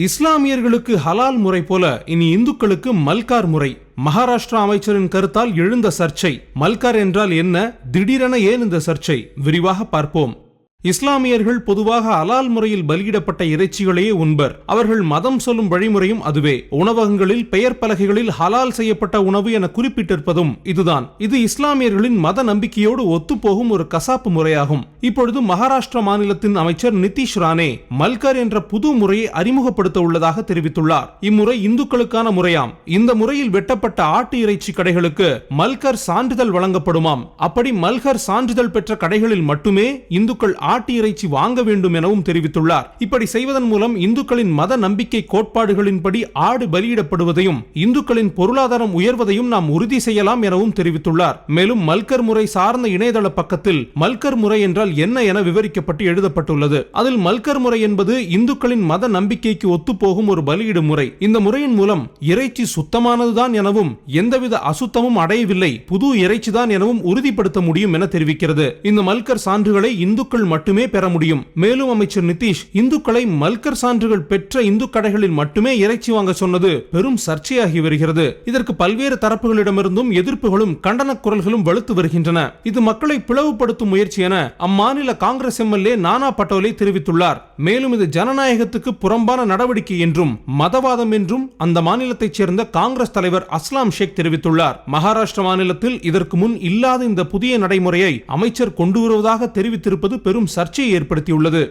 இஸ்லாமியர்களுக்கு ஹலால் முறை போல இனி இந்துக்களுக்கு மல்கார் முறை. மகாராஷ்டிரா அமைச்சரின் கருத்தால் எழுந்த சர்ச்சை. மல்கார் என்றால் என்ன? திடீரென ஏன் இந்த சர்ச்சை? விரிவாக பார்ப்போம். இஸ்லாமியர்கள் பொதுவாக அலால் முறையில் பலியிடப்பட்ட இறைச்சிகளையே உண்பர். அவர்கள் மதம் சொல்லும் வழிமுறையும் அதுவே. உணவகங்களில் பெயர் பலகைகளில் ஹலால் செய்யப்பட்ட உணவு என குறிப்பிட்டிருப்பதும் இதுதான். இது இஸ்லாமியர்களின் மத நம்பிக்கையோடு ஒத்துப்போகும் ஒரு கசாப்பு முறையாகும். இப்பொழுது மகாராஷ்டிரா மாநிலத்தின் அமைச்சர் நிதிஷ் ரானே மல்கர் என்ற புது முறையை அறிமுகப்படுத்த உள்ளதாக தெரிவித்துள்ளார். இம்முறை இந்துக்களுக்கான முறையாம். இந்த முறையில் வெட்டப்பட்ட ஆட்டு இறைச்சி கடைகளுக்கு மல்கர் சான்றிதழ் வழங்கப்படுமாம். அப்படி மல்கர் சான்றிதழ் பெற்ற கடைகளில் மட்டுமே இந்துக்கள் ஆட்டு இறைச்சி வாங்க வேண்டும் எனவும் தெரிவித்துள்ளார். இப்படி செய்வதன் மூலம் இந்துக்களின் மத நம்பிக்கை கோட்பாடுகளின்படி ஆடு பலியிடப்படுவதையும் இந்துக்களின் பொருளாதாரம் உயர்வதையும் நாம் உறுதி செய்யலாம் எனவும் தெரிவித்துள்ளார். மேலும் மல்கர் முறை சார்ந்த இணையதள பக்கத்தில் மல்கர் முறை என்றால் என்ன என விவரிக்கப்பட்டு எழுதப்பட்டுள்ளது. அதில் மல்கர் முறை என்பது இந்துக்களின் மத நம்பிக்கைக்கு ஒத்துப்போகும் ஒரு பலியிடும் முறை. இந்த முறையின் மூலம் இறைச்சி சுத்தமானதுதான் எனவும் எந்தவித அசுத்தமும் அடையவில்லை புது இறைச்சிதான் எனவும் உறுதிப்படுத்த முடியும் என தெரிவிக்கிறது. இந்த மல்கர் சான்றுகளை இந்துக்கள் மட்டுமே பெற முடியும். மேலும் அமைச்சர் நிதிஷ் இந்துக்களை மல்கர் சான்றுகள் பெற்ற இந்து கடைகளில் மட்டுமே இறைச்சி வாங்க சொன்னது பெரும் சர்ச்சையாகி வருகிறது. இதற்கு பல்வேறு தரப்புகளிடமிருந்தும் எதிர்ப்புகளும் கண்டன குரல்களும் வலுத்து வருகின்றன. இது மக்களை பிளவுபடுத்தும் முயற்சி என அம்மாநில காங்கிரஸ் எம்எல்ஏ நானா பட்டோலை தெரிவித்துள்ளார். மேலும் இது ஜனநாயகத்துக்கு புறம்பான நடவடிக்கை என்றும் மதவாதம் என்றும் அந்த மாநிலத்தைச் சேர்ந்த காங்கிரஸ் தலைவர் அஸ்லாம் ஷேக் தெரிவித்துள்ளார். மகாராஷ்டிர மாநிலத்தில் இதற்கு முன் இல்லாத இந்த புதிய நடைமுறையை அமைச்சர் கொண்டு வருவதாக தெரிவித்திருப்பது பெரும் சர்ச்சையை ஏற்படுத்தியுள்ளது.